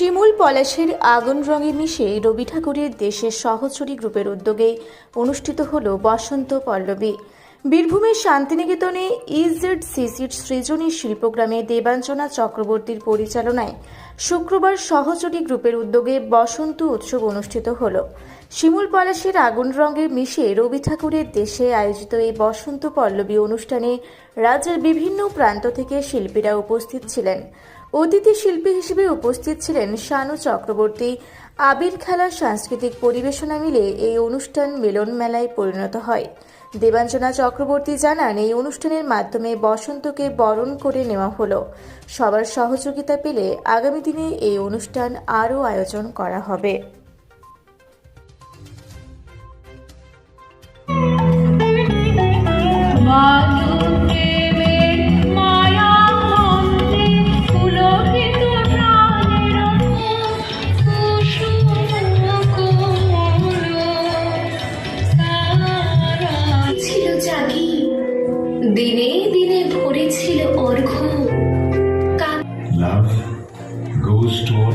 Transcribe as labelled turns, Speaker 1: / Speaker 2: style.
Speaker 1: শিমুল পলাশের আগুন রঙে মিশে রবি ঠাকুরের দেশের সহচরী গ্রুপের উদ্যোগে অনুষ্ঠিত হল বসন্ত পল্লবী। বীরভূমের শান্তিনিকেতনে ইজেড সিসির সৃজনী শিল্পগ্রামে দেবাঞ্জনা চক্রবর্তীর পরিচালনায় শুক্রবার সহযোগী গ্রুপের উদ্যোগে বসন্ত উৎসব অনুষ্ঠিত হল। শিমুল পলাশের আগুন রঙে মিশে রবি ঠাকুরের দেশে আয়োজিত এই বসন্ত পল্লবী অনুষ্ঠানে রাজ্যের বিভিন্ন প্রান্ত থেকে শিল্পীরা উপস্থিত ছিলেন। অতিথি শিল্পী হিসেবে উপস্থিত ছিলেন শানু চক্রবর্তী। আবির খেলা সাংস্কৃতিক পরিবেশনা মিলে এই অনুষ্ঠান মিলন মেলায় পরিণত হয়। দেবাঞ্জনা চক্রবর্তী জানান, এই অনুষ্ঠানের মাধ্যমে বসন্তকে বরণ করে নেওয়া হলো। সবার সহযোগিতা পেলে আগামী দিনে এই অনুষ্ঠান আরও আয়োজন করা হবে।
Speaker 2: দিনে দিনে ভরেছিল অর্ঘ
Speaker 3: কান গোস্ট অর